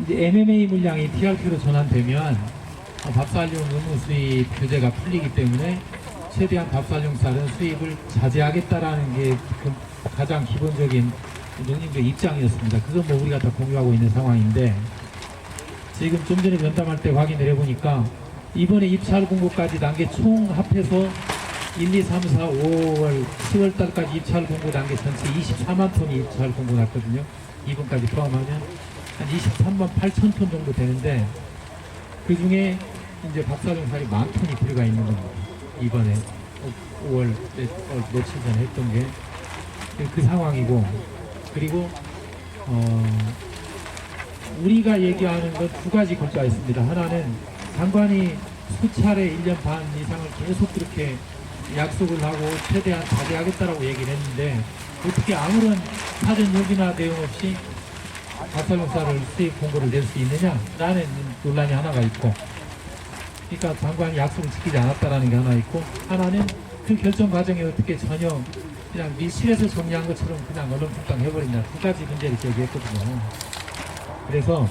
이제 MMA 물량이 TRP로 전환되면 어, 밥살용 의무 수입 규제가 풀리기 때문에 최대한 밥살용 쌀은 수입을 자제하겠다라는 게그 가장 기본적인 농민들 입장이었습니다. 그건 뭐 우리가 다 공유하고 있는 상황인데 지금 좀 전에 면담할 때 확인을 해보니까 이번에 입찰 공고까지 단계 총 합해서 1, 2, 3, 4, 5월 10월 달까지 입찰 공고 단계 전체 24만 톤이 입찰 공고 났거든요. 이번까지 포함하면 한 23만 8천 톤 정도 되는데 그 중에 이제 밥사용살이 만 톤이 들어가 있는 겁니다. 이번에 5월 며칠 전에 했던 게 그 상황이고 그리고 어 우리가 얘기하는 건 두 가지 골자가 있습니다. 하나는 장관이 수차례 1년 반 이상을 계속 그렇게 약속을 하고 최대한 자제하겠다라고 얘기를 했는데 어떻게 아무런 사전 요기나 내용 없이 밥살용사를 수입 공고를 낼 수 있느냐 라는 논란이 하나가 있고 그러니까 장관이 약속을 지키지 않았다라는 게 하나 있고 하나는 그 결정 과정에 어떻게 전혀 그냥 밀실에서 정리한 것처럼 그냥 얼렁뚱땅 해버린다 두 가지 문제를 제기했거든요. 그래서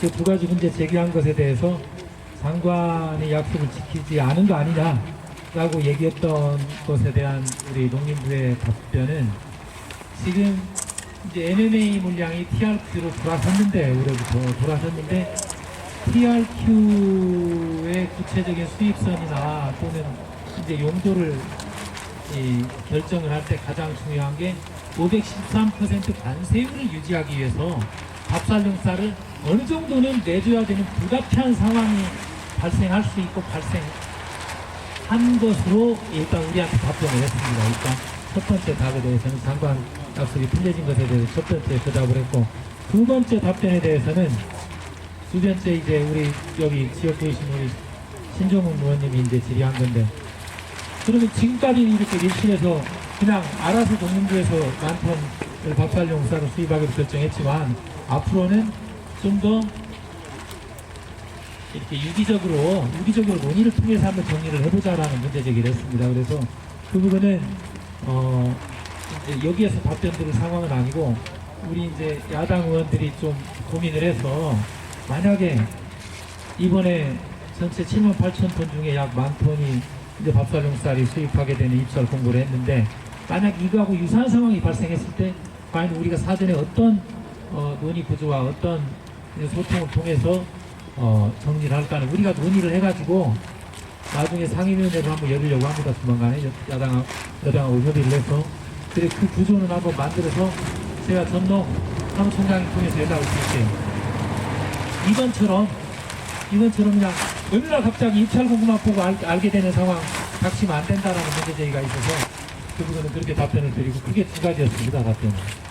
그 두 가지 문제 제기한 것에 대해서 장관의 약속을 지키지 않은 거 아니냐라고 얘기했던 것에 대한 우리 농림부의 답변은 지금 이제 MMA 물량이 TRQ로 돌아섰는데 올해부터 돌아섰는데 TRQ의 구체적인 수입선이나 또는 이제 용도를 이 결정을 할 때 가장 중요한 게 513% 관세율을 유지하기 위해서 밥살용 쌀을 어느 정도는 내줘야 되는 불가피한 상황이 발생할 수 있고 발생한 것으로 일단 우리한테 답변을 했습니다. 일단 첫 번째 답에 대해서는 장관 약속이 풀려진 것에 대해서 첫 번째 대답을 했고 두 번째 답변에 대해서는 두 번째 이제 우리 여기 지역 계신 우리 신종훈 의원님이 이제 질의한 건데 그러면 지금까지 이렇게 밀실에서 그냥 알아서 농림부에서 만톤을 밥살용 쌀을 수입하기로 결정했지만 앞으로는 좀 더 이렇게 유기적으로 유기적으로 논의를 통해서 한번 정리를 해보자라는 문제 제기를 했습니다. 그래서 그 부분은 어 여기에서 답변 드릴 상황은 아니고 우리 이제 야당 의원들이 좀 고민을 해서 만약에 이번에 전체 7만 8천 톤 중에 약 만 톤이 이제 밥살용 쌀이 수입하게 되는 입찰 공고를 했는데 만약 이거하고 유사한 상황이 발생했을 때 과연 우리가 사전에 어떤 어, 논의 구조와 어떤 소통을 통해서 어, 정리를 할까는 우리가 논의를 해가지고 나중에 상임위원회로 한번 열으려고 합니다. 조만간에 여- 야당, 여당하고 협의를 해서 그래 그 구조는 한번 만들어서 제가 전농 사무총장을 통해서 연락을 드릴게요. 이번처럼 이번처럼 그냥 어느 날 갑자기 입찰 공고만 보고 알, 알게 되는 상황 닥치면 안 된다라는 문제 제기가 있어서 그 부분은 그렇게 답변을 드리고 그게 두 가지였습니다 답변은.